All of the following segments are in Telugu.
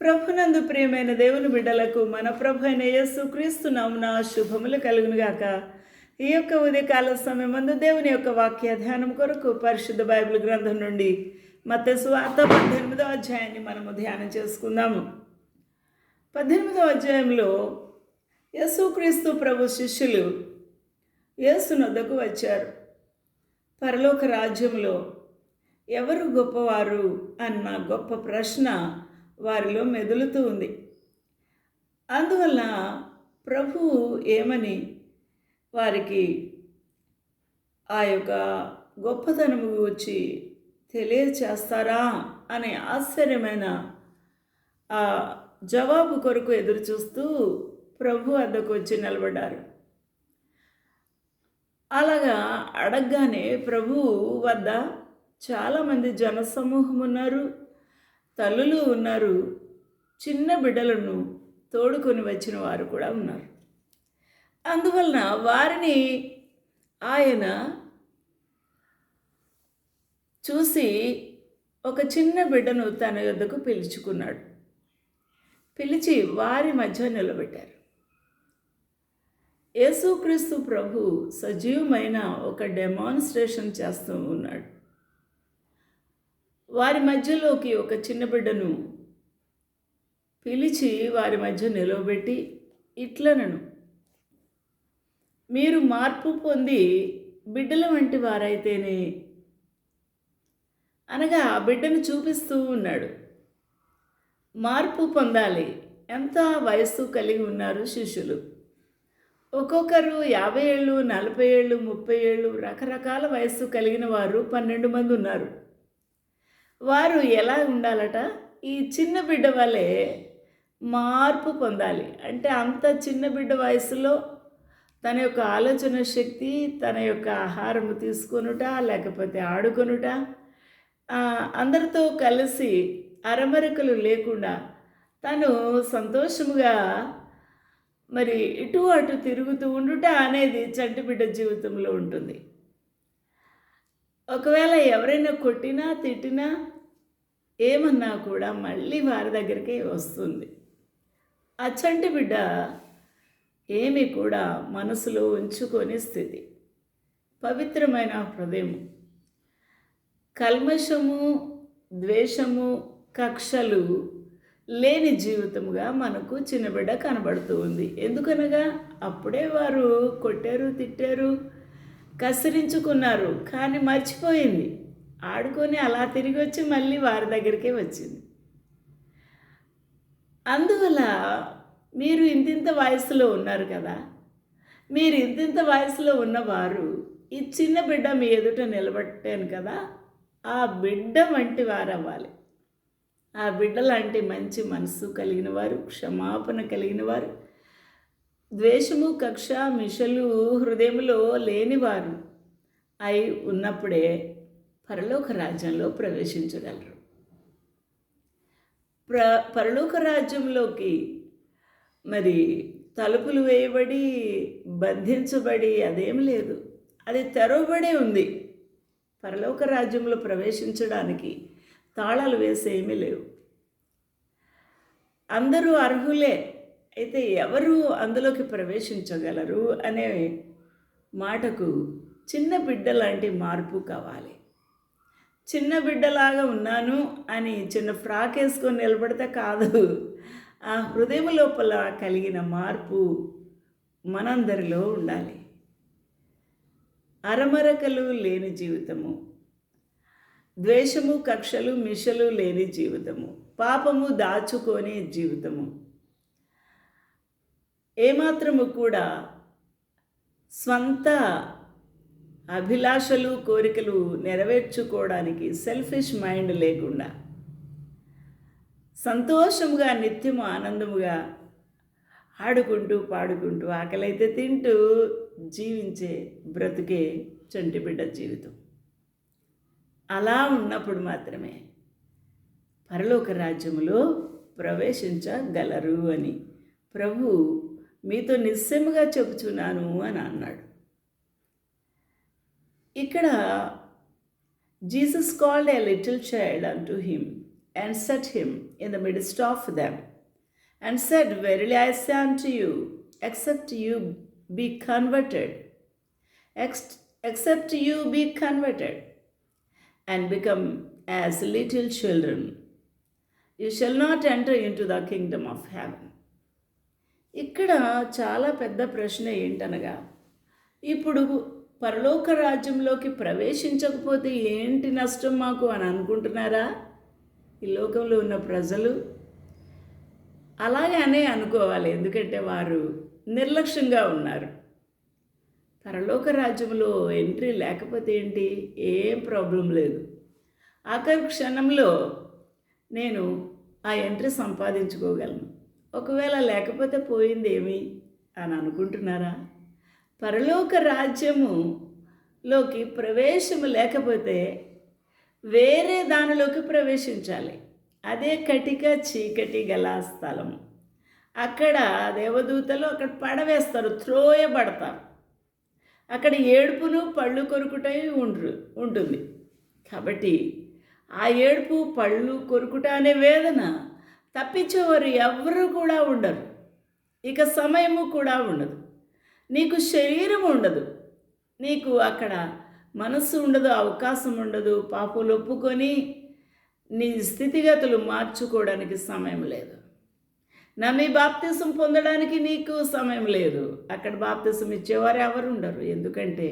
ప్రభునందు ప్రియమైన దేవుని బిడ్డలకు మన ప్రభు అయిన యేసు క్రీస్తు నామున శుభములు కలుగునుగాక. ఈ యొక్క ఉదయకాల సమయం మందు దేవుని యొక్క వాక్య ధ్యానం కొరకు పరిశుద్ధ బైబిల్ గ్రంథం నుండి మత స్వార్త పద్దెనిమిదో అధ్యాయాన్ని మనము ధ్యానం చేసుకుందాము. పద్దెనిమిదో అధ్యాయంలో యేసుక్రీస్తు ప్రభు శిష్యులు యేసు నొద్దకు వచ్చారు. పరలోక రాజ్యంలో ఎవరు గొప్పవారు అన్న గొప్ప ప్రశ్న వారిలో మెదులుతూ ఉంది. అందువల్ల ప్రభువు ఏమని వారికి ఆ యొక్క గొప్పతనము వచ్చి తెలియచేస్తారా అనే ఆశ్చర్యమైన ఆ జవాబు కొరకు ఎదురు చూస్తూ ప్రభు అద్దకు వచ్చి నిలబడ్డారు. అలాగా అడగగానే ప్రభు వద్ద చాలామంది జనసమూహం ఉన్నారు తల్లులు ఉన్నారు చిన్న బిడ్డలను తోడుకొని వచ్చిన వారు కూడా ఉన్నారు. అందువలన వారిని ఆయన చూసి ఒక చిన్న బిడ్డను తన యొద్దకు పిలుచుకున్నాడు. పిలిచి వారి మధ్య నిలబెట్టారు. యేసుక్రీస్తు ప్రభు సజీవమైన ఒక డెమాన్స్ట్రేషన్ చేస్తూ ఉన్నాడు. వారి మధ్యలోకి ఒక చిన్న బిడ్డను పిలిచి వారి మధ్య నిలవబెట్టి ఇట్లనను మీరు మార్పు పొంది బిడ్డల వంటి వారైతేనే అనగా ఆ బిడ్డను చూపిస్తూ ఉన్నాడు. మార్పు పొందాలి. ఎంత వయస్సు కలిగి ఉన్నారు శిష్యులు? ఒక్కొక్కరు యాభై ఏళ్ళు నలభై ఏళ్ళు ముప్పై ఏళ్ళు రకరకాల వయస్సు కలిగిన వారు పన్నెండు మంది ఉన్నారు. వారు ఎలా ఉండాలట? ఈ చిన్న బిడ్డ వలె మార్పు పొందాలి. అంటే అంత చిన్న బిడ్డ వయసులో తన యొక్క ఆలోచన శక్తి తన యొక్క ఆహారము తీసుకొనుట లేకపోతే ఆడుకొనుట అందరితో కలిసి అరమరికలు లేకుండా తను సంతోషముగా మరి ఇటు అటు తిరుగుతూ ఉండుట అనేది చంటి బిడ్డ జీవితంలో ఉంటుంది. ఒకవేళ ఎవరైనా కొట్టినా తిట్టినా ఏమన్నా కూడా మళ్ళీ వారి దగ్గరికే వస్తుంది. ఆ చంటి బిడ్డ ఏమి కూడా మనసులో ఉంచుకొని స్థితి. పవిత్రమైన హృదయం కల్మషము ద్వేషము కక్షలు లేని జీవితముగా మనకు చిన్నబిడ్డ కనబడుతూ ఉంది. ఎందుకనగా అప్పుడే వారు కొట్టారు తిట్టారు కసిరించుకున్నారు కానీ మర్చిపోయింది. ఆడుకొని అలా తిరిగి వచ్చి మళ్ళీ వారి దగ్గరికే వచ్చింది. అందువల్ల మీరు ఇంతింత వయసులో ఉన్నారు కదా మీరు ఇంతింత వయసులో ఉన్నవారు ఈ చిన్న బిడ్డ మీ ఎదుట నిలబట్టాను కదా ఆ బిడ్డ వంటి వారు అవ్వాలి ఆ బిడ్డ లాంటి మంచి మనసు కలిగిన వారు క్షమాపణ కలిగిన వారు ద్వేషము కక్ష మిషలు హృదయంలో లేనివారు అయి ఉన్నప్పుడే పరలోక రాజ్యంలో ప్రవేశించగలరు. ప్ర పరలోక రాజ్యంలోకి మరి తలుపులు వేయబడి బంధించబడి అదేం లేదు. అది తెరవబడే ఉంది. పరలోక రాజ్యంలో ప్రవేశించడానికి తాళాలు వేసే ఏమీ లేవు. అందరూ అర్హులే. అయితే ఎవరు అందులోకి ప్రవేశించగలరు అనే మాటకు చిన్న బిడ్డ లాంటి మార్పు కావాలి. చిన్న బిడ్డలాగా ఉన్నాను అని చిన్న ఫ్రాక్ వేసుకొని నిలబడితే కాదు. ఆ హృదయం లోపల కలిగిన మార్పు మనందరిలో ఉండాలి. అరమరకలు లేని జీవితము. ద్వేషము కక్షలు మిషలు లేని జీవితము. పాపము దాచుకోని జీవితము. ఏమాత్రము కూడా స్వంత అభిలాషలు కోరికలు నెరవేర్చుకోవడానికి సెల్ఫిష్ మైండ్ లేకుండా సంతోషముగా నిత్యము ఆనందముగా ఆడుకుంటూ పాడుకుంటూ ఆకలైతే తింటూ జీవించే బ్రతుకే చంటిబిడ్డ జీవితం. అలా ఉన్నప్పుడు మాత్రమే పరలోక రాజ్యములో ప్రవేశించగలరు అని ప్రభు మీతో నిస్సెముగా చెబుచున్నాను అని అన్నాడు. ఇక్కడ Jesus called a little child unto him and set him in the midst of them and set very I say unto you except you be converted ex except you be converted and become as little children you shall not enter into the kingdom of heaven ఇక్కడ చాలా పెద్ద ప్రశ్న ఏంటనగా ఇప్పుడు పరలోక రాజ్యంలోకి ప్రవేశించకపోతే ఏంటి నష్టం మాకు అని అనుకుంటున్నారా? ఈ లోకంలో ఉన్న ప్రజలు అలాగనే అనుకోవాలి. ఎందుకంటే వారు నిర్లక్ష్యంగా ఉన్నారు. పరలోక రాజ్యంలో ఎంట్రీ లేకపోతే ఏంటి? ఏం ప్రాబ్లం లేదు. ఆఖరి క్షణంలో నేను ఆ ఎంట్రీ సంపాదించుకోగలను. ఒకవేళ లేకపోతే పోయింది ఏమి అని అనుకుంటున్నారా? పరలోక రాజ్యములోకి ప్రవేశము లేకపోతే వేరే దానిలోకి ప్రవేశించాలి. అదే కటిక చీకటి గల స్థలం అక్కడ దేవదూతలు అక్కడ పడవేస్తారు త్రోయబడతారు అక్కడ ఏడుపును పళ్ళు కొరుకుటై ఉండ్రు ఉంటుంది. కాబట్టి ఆ ఏడుపు పళ్ళు కొరుకుట అనే వేదన తప్పించేవారు ఎవరు కూడా ఉండరు. ఇక సమయము కూడా ఉండదు. నీకు శరీరం ఉండదు. నీకు అక్కడ మనస్సు ఉండదు అవకాశం ఉండదు. పాపలు ఒప్పుకొని నీ స్థితిగతులు మార్చుకోవడానికి సమయం లేదు. నమ్మి బాప్తిసం పొందడానికి నీకు సమయం లేదు. అక్కడ బాప్తిసం ఇచ్చేవారు ఎవరు ఉండరు ఎందుకంటే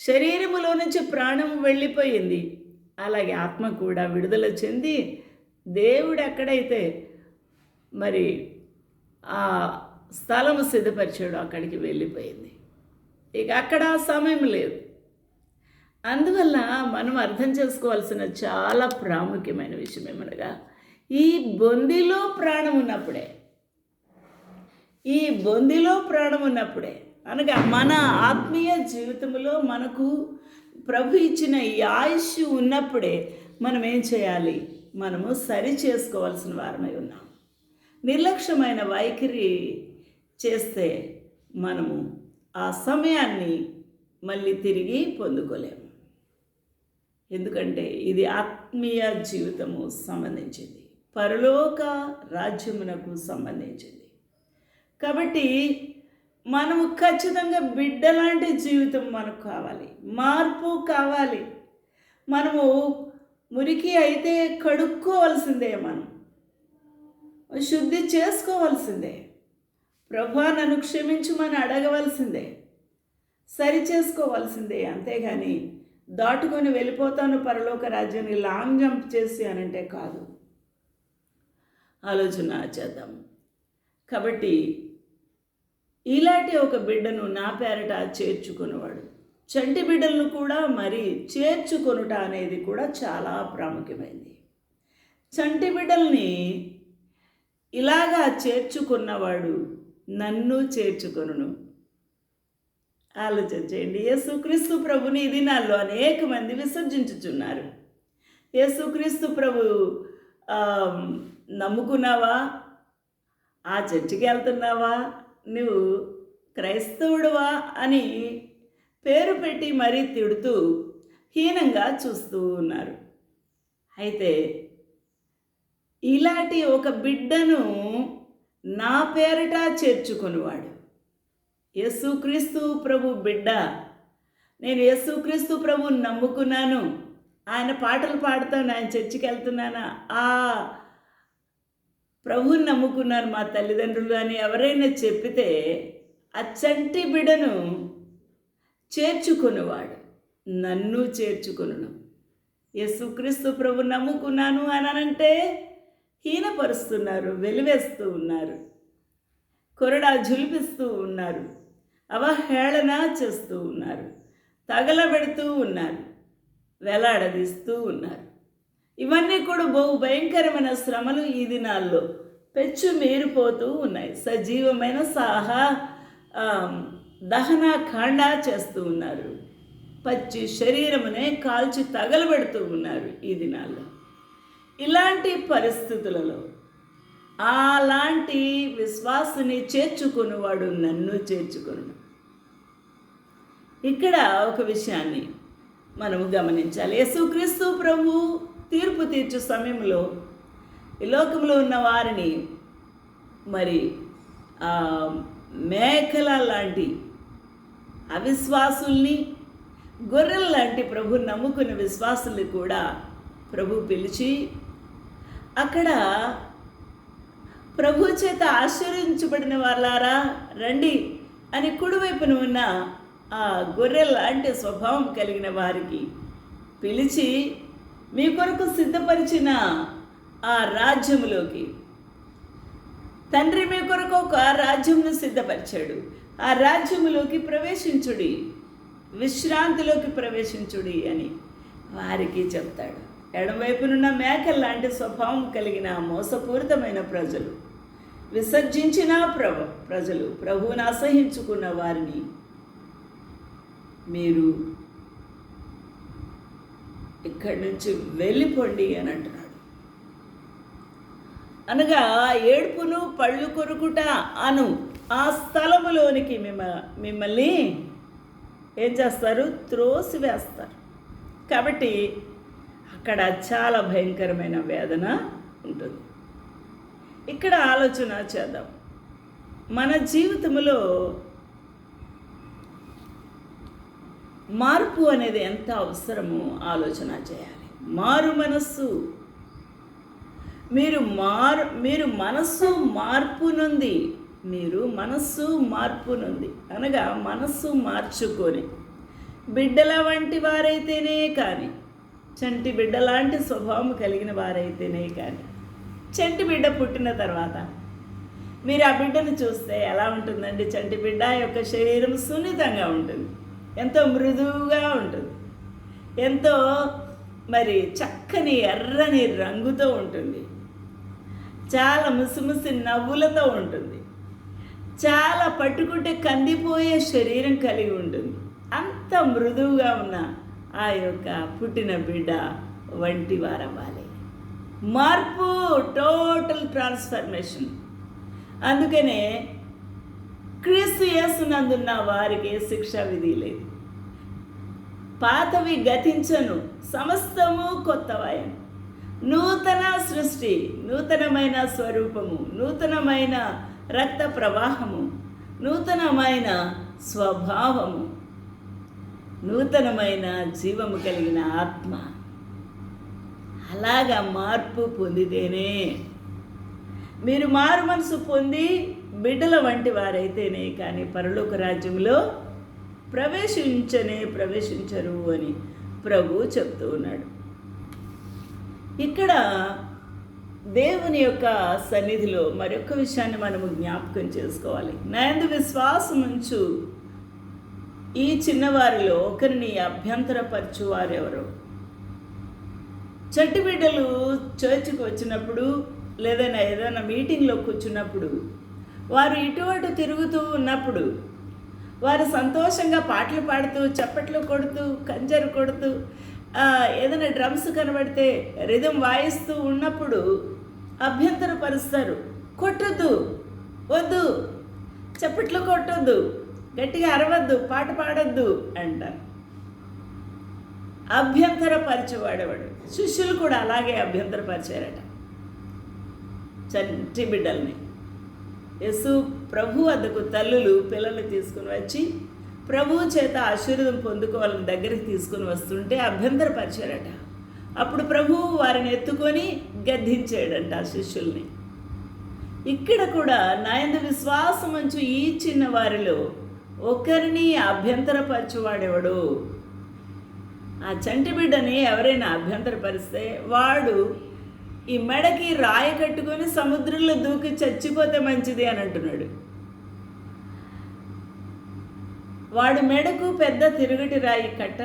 శరీరములో నుంచి ప్రాణం వెళ్ళిపోయింది. అలాగే ఆత్మ కూడా విడుదల చెంది దేవుడు ఎక్కడైతే మరి ఆ స్థలము సిద్ధపరిచాడు అక్కడికి వెళ్ళిపోయింది. ఇక అక్కడ సమయం లేదు. అందువల్ల మనం అర్థం చేసుకోవాల్సిన చాలా ప్రాముఖ్యమైన విషయం ఏమనగా ఈ బొందిలో ప్రాణం ఉన్నప్పుడే ఈ బొందిలో ప్రాణం ఉన్నప్పుడే అనగా మన ఆత్మీయ జీవితంలో మనకు ప్రభు ఇచ్చిన ఈ ఆయుష్ ఉన్నప్పుడే మనం ఏం చేయాలి? మనము సరి చేసుకోవాల్సిన వారమై ఉన్నాం. నిర్లక్ష్యమైన వైఖరి చేస్తే మనము ఆ సమయాన్ని మళ్ళీ తిరిగి పొందుకోలేము. ఎందుకంటే ఇది ఆత్మీయ జీవితము సంబంధించింది. పరలోక రాజ్యమునకు సంబంధించింది. కాబట్టి మనము ఖచ్చితంగా బిడ్డలాంటి జీవితం మనకు కావాలి. మార్పు కావాలి. మనము మురికి అయితే కడుక్కోవాల్సిందే మనం. శుద్ధి చేసుకోవాల్సిందే. ప్రభా నన్ను క్షమించమని అడగవలసిందే. సరి చేసుకోవాల్సిందే. అంతేగాని దాటుకొని వెళ్ళిపోతాను పరలోక రాజ్యాన్ని లాంగ్ జంప్ చేసి అనంటే కాదు. ఆలోచన చేద్దాం. కాబట్టి ఇలాంటి ఒక బిడ్డను నా పేరట చేర్చుకునేవాడు. చంటి బిడ్డలను కూడా మరి చేర్చుకొనుట అనేది కూడా చాలా ప్రాముఖ్యమైంది. చంటి బిడ్డల్ని ఇలాగా చేర్చుకున్నవాడు నన్ను చేర్చుకొనును. ఆలోచించేయండి యేసుక్రీస్తు ప్రభుని ఈ దినాల్లో అనేక మంది విసర్జించుచున్నారు. యేసుక్రీస్తు ప్రభు నమ్ముకున్నావా? ఆ చర్చికి వెళ్తున్నావా? నువ్వు క్రైస్తవుడువా? అని పేరు పెట్టి మరీ తిడుతూ హీనంగా చూస్తూ ఉన్నారు. అయితే ఇలాంటి ఒక బిడ్డను నా పేరిట చేర్చుకునివాడు. యేసుక్రీస్తు ప్రభు బిడ్డ. నేను యేసుక్రీస్తు ప్రభు నమ్ముకున్నాను. ఆయన పాటలు పాడుతాను ఆయన చర్చికి వెళ్తున్నానా ఆ ప్రభుని నమ్ముకున్నారు మా తల్లిదండ్రులు అని ఎవరైనా చెప్పితే అచ్చంటి బిడను చేర్చుకునేవాడు. నన్ను చేర్చుకును యేసుక్రీస్తు ప్రభు నమ్ముకున్నాను అని అంటే హీనపరుస్తున్నారు వెలివేస్తూ ఉన్నారు. కొరడా జులిపిస్తూ ఉన్నారు. అవహేళన చేస్తూ ఉన్నారు. తగలబెడుతూ ఉన్నారు. వేలాడదీస్తూ ఉన్నారు. ఇవన్నీ కూడా బహు భయంకరమైన శ్రమలు ఈ దినాల్లో. పెచ్చు మీరిపోతూ ఉన్నాయి. సజీవమైన సాహా దహనాకాండ దహన చేస్తూ ఉన్నారు. పచ్చి శరీరమునే కాల్చి తగలబెడుతూ ఉన్నారు ఈ దినాల్లో. ఇలాంటి పరిస్థితులలో అలాంటి విశ్వాసుని చేర్చుకునేవాడు నన్ను చేర్చుకును ఇక్కడ ఒక విషయాన్ని మనము గమనించాలి. యేసుక్రీస్తు ప్రభు తీర్పు తీర్చు సమయంలో ఈ లోకంలో ఉన్న వారిని మరి మేకల లాంటి అవిశ్వాసుల్ని గొర్రెల లాంటి ప్రభు నమ్ముకున్న విశ్వాసుల్ని కూడా ప్రభు పిలిచి అక్కడ ప్రభు చేత ఆశ్చర్యించబడిన వాళ్ళారా? రండి. అని కుడివైపున ఉన్న ఆ గొర్రె లాంటి స్వభావం కలిగిన వారికి పిలిచి మీ కొరకు సిద్ధపరిచిన ఆ రాజ్యములోకి తండ్రి మీ కొరకు ఒక రాజ్యంను సిద్ధపరిచాడు. ఆ రాజ్యములోకి ప్రవేశించుడి. విశ్రాంతిలోకి ప్రవేశించుడి అని వారికి చెప్తాడు. ఎడమవైపునున్న మేకల లాంటి స్వభావం కలిగిన మోసపూరితమైన ప్రజలు. విసర్జించిన ప్రభు ప్రజలు ప్రభువును అసహించుకున్న వారిని. మీరు ఇక్కడి నుంచి వెళ్ళిపోండి అని అంటున్నాడు. అనగా ఏడుపును పళ్ళు కొరుకుట అను ఆ స్థలములోనికి మిమ్మ మిమ్మల్ని ఏం చేస్తారు? త్రోసి వేస్తారు కాబట్టి అక్కడ చాలా భయంకరమైన వేదన ఉంటుంది. ఇక్కడ ఆలోచన చేద్దాం. మన జీవితంలో మార్పు అనేది ఎంత అవసరమో ఆలోచన చేయాలి. మారు మనస్సు. మీరు మారు మీరు మనస్సు మార్పు నుండి మీరు మనస్సు మార్పు నుండి అనగా మనస్సు మార్చుకొని బిడ్డల వంటి వారైతేనే కానీ చంటి బిడ్డ లాంటి స్వభావం కలిగిన వారైతేనే కానీ చంటి బిడ్డ పుట్టిన తర్వాత మీరు ఆ బిడ్డను చూస్తే ఎలా ఉంటుందండి? చంటి బిడ్డ యొక్క శరీరం సున్నితంగా ఉంటుంది. ఎంతో మృదువుగా ఉంటుంది. ఎంతో మరి చక్కని ఎర్రని రంగుతో ఉంటుంది. చాలా ముసిముసి నవ్వులతో ఉంటుంది. చాలా పట్టుకుంటే కందిపోయే శరీరం కలిగి ఉంటుంది. అంత మృదువుగా ఉన్న ఆ యొక్క పుట్టిన బిడ్డ వంటి వారవ్వాలి. మార్పు టోటల్ ట్రాన్స్ఫర్మేషన్. అందుకనే క్రీస్తు యేసునందున్న వారికి శిక్ష విధి లేదు. పాతవి గతించను సమస్తము కొత్తవాయను నూతన సృష్టి నూతనమైన స్వరూపము నూతనమైన రక్త ప్రవాహము నూతనమైన స్వభావము నూతనమైన జీవము కలిగిన ఆత్మ. అలాగా మార్పు పొందితేనే మీరు మారు మనసు పొంది బిడ్డల వంటి వారైతేనే కానీ పరలోక రాజ్యంలో ప్రవేశించనే ప్రవేశించరు అని ప్రభు చెప్తూ ఉన్నాడు. ఇక్కడ దేవుని యొక్క సన్నిధిలో మరొక విషయాన్ని మనము జ్ఞాపకం చేసుకోవాలి. నాయందు విశ్వాసం ఉంచు ఈ చిన్నవారిలో ఒకరిని అభ్యంతరపరచు వారెవరు? చెట్టు బిడ్డలు చర్చికి వచ్చినప్పుడు లేదైనా ఏదైనా మీటింగ్లో కూర్చున్నప్పుడు వారు ఇటు అటు తిరుగుతూ ఉన్నప్పుడు వారు సంతోషంగా పాటలు పాడుతూ చప్పట్లు కొడుతూ కంజరు కొడుతూ ఏదైనా డ్రమ్స్ కనబడితే రిధం వాయిస్తూ ఉన్నప్పుడు అభ్యంతరపరుస్తారు. కొట్టొద్దు వద్దు చప్పట్లు కొట్టొద్దు. గట్టిగా అరవద్దు పాట పాడొద్దు అంటారు. అభ్యంతరపరిచేవాడేవాడు? శిష్యులు కూడా అలాగే అభ్యంతరపరిచారట. చంటి బిడ్డల్ని. యసు ప్రభు వద్దకు తల్లులు పిల్లల్ని తీసుకుని వచ్చి ప్రభు చేత ఆశీర్వదం పొందుకోవాలని దగ్గరికి తీసుకుని వస్తుంటే అభ్యంతరపరిచారట. అప్పుడు ప్రభువు వారిని ఎత్తుకొని గద్దించాడంట ఆ శిష్యుల్ని. ఇక్కడ కూడా నాయందు విశ్వాసం ఉంచు ఈ చిన్న వారిలో ఒకరిని అభ్యంతరపరచువాడెవడు? ఆ చంటి బిడ్డని ఎవరైనా అభ్యంతరపరిస్తే వాడు ఈ మెడకి రాయి కట్టుకొని సముద్రంలో దూకి చచ్చిపోతే మంచిది అని అంటున్నాడు. వాడు మెడకు పెద్ద తిరుగటి రాయి కట్ట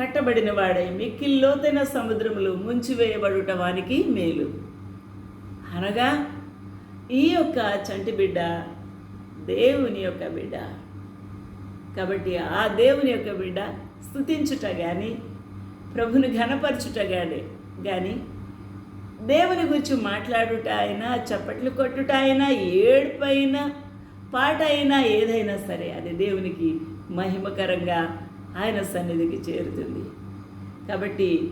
కట్టబడిన వాడై మిక్కిల్లోతైన సముద్రములు ముంచివేయబడుట వానికి మేలు. అనగా ఈ యొక్క చంటి బిడ్డ దేవుని యొక్క బిడ్డ. కాబట్టి ఆ దేవుని యొక్క బిడ్డ స్థుతించుట కానీ ప్రభుని ఘనపరచుట కానీ కానీ దేవుని గురించి మాట్లాడుట అయినా చప్పట్లు కొట్టుట అయినా ఏడుపు అయినా పాట అయినా ఏదైనా సరే అది దేవునికి మహిమకరంగా ఆయన సన్నిధికి చేరుతుంది. కాబట్టి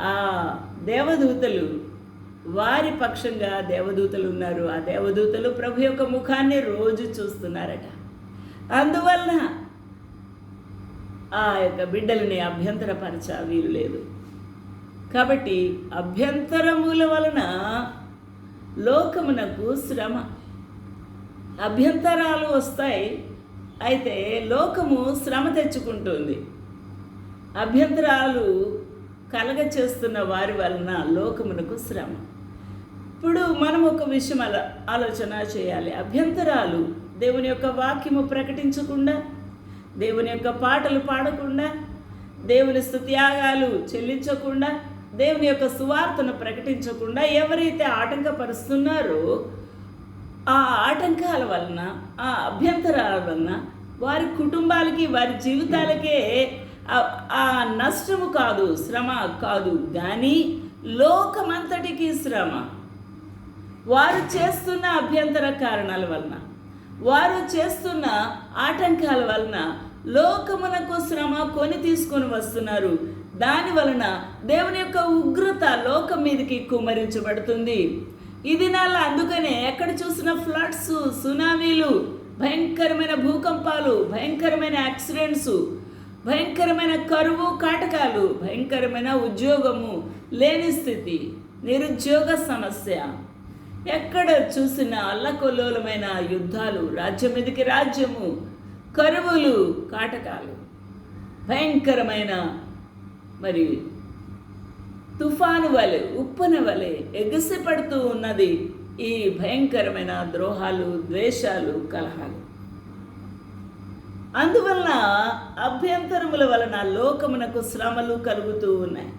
ఆ దేవదూతలు వారి పక్షంగా దేవదూతలు ఉన్నారు. ఆ దేవదూతలు ప్రభు యొక్క ముఖాన్ని రోజు చూస్తున్నారట. అందువలన ఆ యొక్క బిడ్డలని అభ్యంతరపరచ వీలు లేదు. కాబట్టి అభ్యంతరముల వలన లోకమునకు శ్రమ. అభ్యంతరాలు వస్తాయి అయితే లోకము శ్రమ తెచ్చుకుంటుంది. అభ్యంతరాలు కలగ చేస్తున్న వారి వలన లోకమునకు శ్రమ. ఇప్పుడు మనం ఒక విషయం అలా ఆలోచన చేయాలి. అభ్యంతరాలు దేవుని యొక్క వాక్యము ప్రకటించకుండా దేవుని యొక్క పాటలు పాడకుండా దేవుని స్థుత్యాగాలు చెల్లించకుండా దేవుని యొక్క సువార్తను ప్రకటించకుండా ఎవరైతే ఆటంకపరుస్తున్నారో ఆ ఆటంకాల వలన ఆ అభ్యంతరాల వలన వారి కుటుంబాలకి వారి జీవితాలకే ఆ- ఆ నష్టము కాదు శ్రమ కాదు. కానీ లోకమంతటికి శ్రమ. వారు చేస్తున్న అభ్యంతర కారణాల వలన వారు చేస్తున్న ఆటంకాల వలన లోకమునకు శ్రమ కొని తీసుకొని వస్తున్నారు. దాని వలన దేవుని యొక్క ఉగ్రత లోకం మీదకి కుమరించబడుతుంది ఇది నాల అందుకనే ఎక్కడ చూసిన ఫ్లడ్స్ సునామీలు భయంకరమైన భూకంపాలు భయంకరమైన యాక్సిడెంట్స్ భయంకరమైన కరువు కాటకాలు భయంకరమైన ఉద్యోగము లేని స్థితి నిరుద్యోగ సమస్య. ఎక్కడ చూసిన అల్లకొల్లోలమైన యుద్ధాలు రాజ్యం మీదకి రాజ్యము కరువులు కాటకాలు. భయంకరమైన మరి తుఫాను వలె ఉప్పున వలె ఎగసిపడుతూ ఉన్నది ఈ భయంకరమైన ద్రోహాలు ద్వేషాలు కలహాలు. అందువలన అభ్యంతరముల వలన లోకమునకు శ్రమలు కలుగుతూ ఉన్నాయి.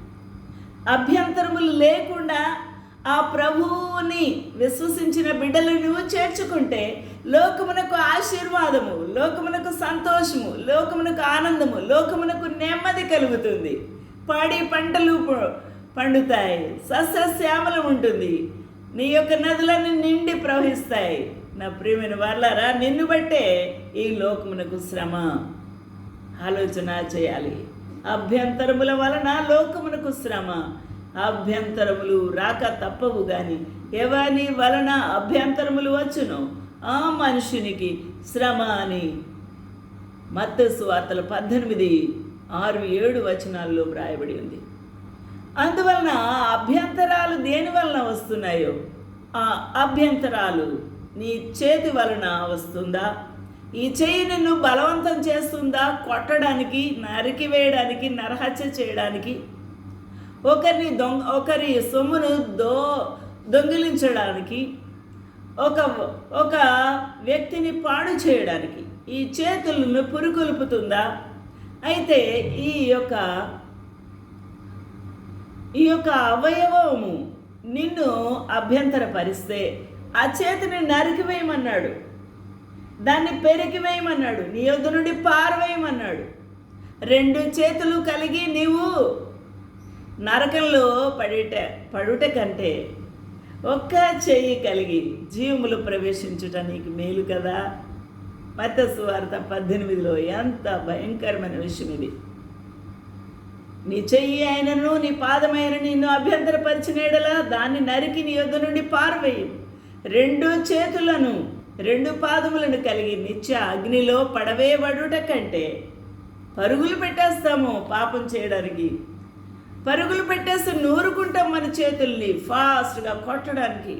అభ్యంతరములు లేకుండా ఆ ప్రభువుని విశ్వసించిన బిడ్డలను చేర్చుకుంటే లోకమునకు ఆశీర్వాదము లోకమునకు సంతోషము లోకమునకు ఆనందము లోకమునకు నెమ్మది కలుగుతుంది. పాడి పంటలు పండుతాయి పండుతాయి. సస్యశ్యామలం ఉంటుంది. నీ యొక్క నదులన్నీ నిండి ప్రవహిస్తాయి. నా ప్రియమైన వర్లారా నిన్ను బట్టే ఈ లోకమునకు శ్రమ. ఆలోచన చేయాలి. అభ్యంతరముల వలన లోకమునకు శ్రమ. అభ్యంతరములు రాక తప్పవు గాని. ఎవని వలన అభ్యంతరములు వచ్చును? ఆ మనుషునికి శ్రమ అని మత్తసు వార్తలు పద్దెనిమిది ఆరు ఏడు వచనాల్లో వ్రాయబడి ఉంది. అందువలన అభ్యంతరాలు దేని వలన వస్తున్నాయో? ఆ అభ్యంతరాలు నీ చేతి వలన వస్తుందా? ఈ చేయి నిన్ను బలవంతం చేస్తుందా? కొట్టడానికి నరికి వేయడానికి నరహత్య చేయడానికి? ఒకరిని దొంగ ఒకరి సొమ్మును దో దొంగిలించడానికి ఒక ఒక వ్యక్తిని పాడు చేయడానికి ఈ చేతులను పురుకొల్పుతుందా? అయితే ఈ యొక్క ఈ యొక్క అవయవము నిన్ను అభ్యంతరపరిస్తే ఆ చేతిని నరికివేయమన్నాడు. దాన్ని పెరికివేయమన్నాడు. నీ యొద్ద నుండి పారవేయమన్నాడు. రెండు చేతులు కలిగి నీవు నరకంలో పడేట పడుట కంటే ఒక్క చెయ్యి కలిగి జీవములు ప్రవేశించుట నీకు మేలు కదా? మత సువార్త పద్దెనిమిదిలో ఎంత భయంకరమైన విషయం ఇది. నీ చెయ్యి అయినను నీ పాదమైన నిన్ను అభ్యంతరపరిచినేడలా దాన్ని నరికి నీ యొద్ నుండి పారవేయి. రెండు చేతులను రెండు పాదములను కలిగి నిత్య అగ్నిలో పడవేయబడుట కంటే పరుగులు పెట్టేస్తాము పాపం చేయడానికి. పరుగులు పెట్టేసి నూరుకుంటాం మన చేతుల్ని ఫాస్ట్గా కొట్టడానికి.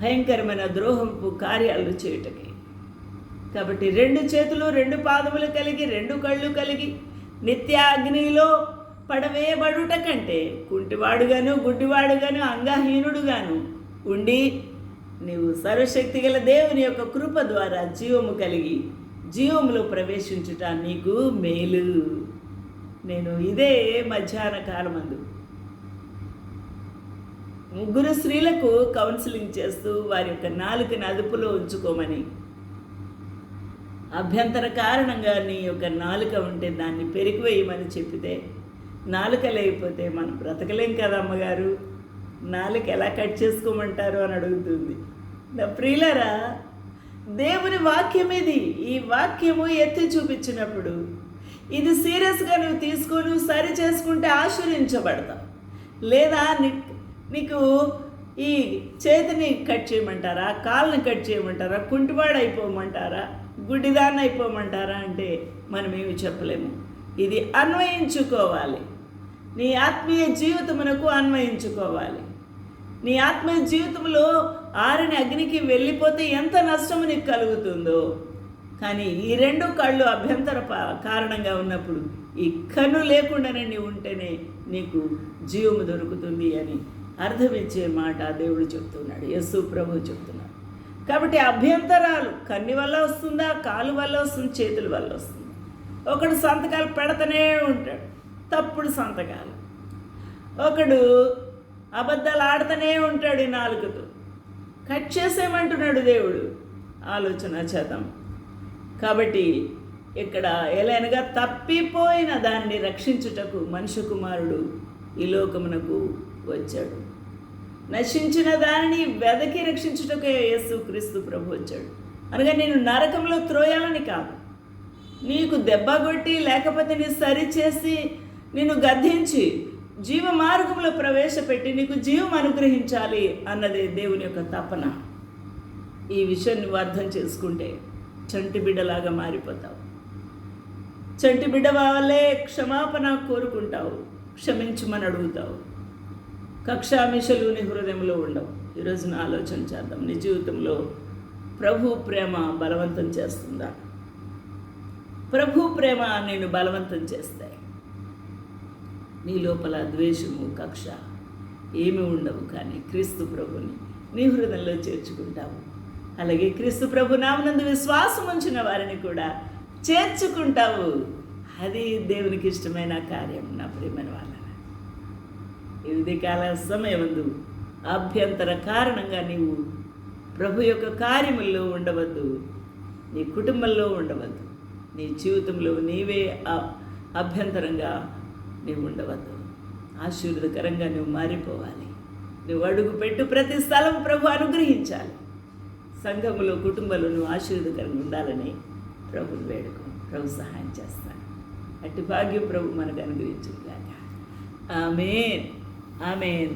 భయంకరమైన ద్రోహంపు కార్యాలు చేయుటకి. కాబట్టి రెండు చేతులు రెండు పాదములు కలిగి రెండు కళ్ళు కలిగి నిత్యాగ్నిలో పడవేయబడుట కంటే కుంటివాడుగాను గుడ్డివాడుగాను అంగహీనుడుగాను ఉండి నీవు సర్వశక్తి గల దేవుని యొక్క కృప ద్వారా జీవము కలిగి జీవములో ప్రవేశించుట నీకు మేలు. నేను ఇదే మధ్యాహ్న కాలమందు. ముగ్గురు స్త్రీలకు కౌన్సిలింగ్ చేస్తూ వారి యొక్క నాలుకని అదుపులో ఉంచుకోమని. అభ్యంతర కారణంగా నీ యొక్క నాలుక ఉంటే దాన్ని పెరిగివేయమని చెప్పితే నాలుక లేకపోతే మనం బ్రతకలేం కదా అమ్మగారు? నాలుక ఎలా కట్ చేసుకోమంటారు అని అడుగుతుంది. నా ప్రియులరా దేవుని వాక్యం ఇది ఈ వాక్యము ఎత్తి చూపించినప్పుడు ఇది సీరియస్గా నువ్వు తీసుకొని సరి చేసుకుంటే ఆశ్చర్యించబడతావు లేదా నీ నీకు ఈ చేతిని కట్ చేయమంటారా? కాళ్ళని కట్ చేయమంటారా? కుంటివాడు అయిపోమంటారా గుడ్డిదాన్ని అయిపోమంటారా అంటే మనమేమి చెప్పలేము. ఇది అన్వయించుకోవాలి. నీ ఆత్మీయ జీవితమునకు అన్వయించుకోవాలి. నీ ఆత్మీయ జీవితంలో ఆరిన అగ్నికి వెళ్ళిపోతే ఎంత నష్టము నీకు కలుగుతుందో. కానీ ఈ రెండు కళ్ళు అభ్యంతర కారణంగా ఉన్నప్పుడు ఈ కన్ను లేకుండానే నీవు ఉంటేనే నీకు జీవము దొరుకుతుంది అని అర్థమిచ్చే మాట దేవుడు చెప్తున్నాడు. యస్సు ప్రభు చెప్తున్నాడు. కాబట్టి అభ్యంతరాలు కన్ని వల్ల వస్తుందా కాలు వల్ల వస్తుంది చేతుల వల్ల వస్తుంది. ఒకడు సంతకాలు పెడతనే ఉంటాడు. తప్పుడు సంతకాలు. ఒకడు అబద్ధాలు ఆడుతూనే ఉంటాడు ఈ నాలుగుతో కట్ చేసేయమంటున్నాడు దేవుడు. ఆలోచన చేద్దాం. కాబట్టి ఇక్కడ ఎలానగా తప్పిపోయిన దాన్ని రక్షించుటకు మనుష్య కుమారుడు ఈ లోకమునకు వచ్చాడు. నశించిన దానిని వెదకి రక్షించుటకే యేసు క్రీస్తు ప్రభు వచ్చాడు. అనగా నేను నరకంలో త్రోయాలని కాదు. నీకు దెబ్బ కొట్టి లేకపోతే నీ సరిచేసి నిన్ను గద్దించి జీవ మార్గంలో ప్రవేశపెట్టి నీకు జీవం అనుగ్రహించాలి అన్నదే దేవుని యొక్క తపన. ఈ విషయాన్ని అర్థం చేసుకుంటే చంటి బిడ్డలాగా మారిపోతావు. చంటి బిడ్డ వల్లే క్షమాపణ కోరుకుంటావు క్షమించమని అడుగుతావు. కక్షామిషలు నీ హృదయంలో ఉండవు. ఈరోజు నా ఆలోచన చేద్దాం. నీ జీవితంలో ప్రభు ప్రేమ బలవంతం చేస్తుందా? ప్రభు ప్రేమ నేను బలవంతం చేస్తాయి నీ లోపల ద్వేషము కక్ష ఏమి ఉండవు కానీ క్రీస్తు ప్రభుని నీ హృదయంలో చేర్చుకుంటావు. అలాగే క్రీస్తు ప్రభు నామనందు విశ్వాసం ఉంచిన వారిని కూడా చేర్చుకుంటావు. అది దేవునికి ఇష్టమైన కార్యం నా ప్రియమైన వాళ్ళ. ఇది కాల సమయమందు అభ్యంతర కారణంగా నీవు ప్రభు యొక్క కార్యముల్లో ఉండవద్దు. నీ కుటుంబంలో ఉండవద్దు. నీ జీవితంలో నీవే అభ్యంతరంగా నీవు ఉండవద్దు. ఆశీర్వదకరంగా నువ్వు మారిపోవాలి. నువ్వు అడుగు పెట్టు ప్రతి స్థలం ప్రభు అనుగ్రహించాలి. సంఘములో కుటుంబాలను ఆశీర్వదకరంగా ఉండాలని ప్రభు వేడుకు ప్రభు సహాయం చేస్తాను అట్టి భాగ్యం ప్రభు మనకు అనుగ్రహించుగాక కాక ఆమెన్. ఆమెన్.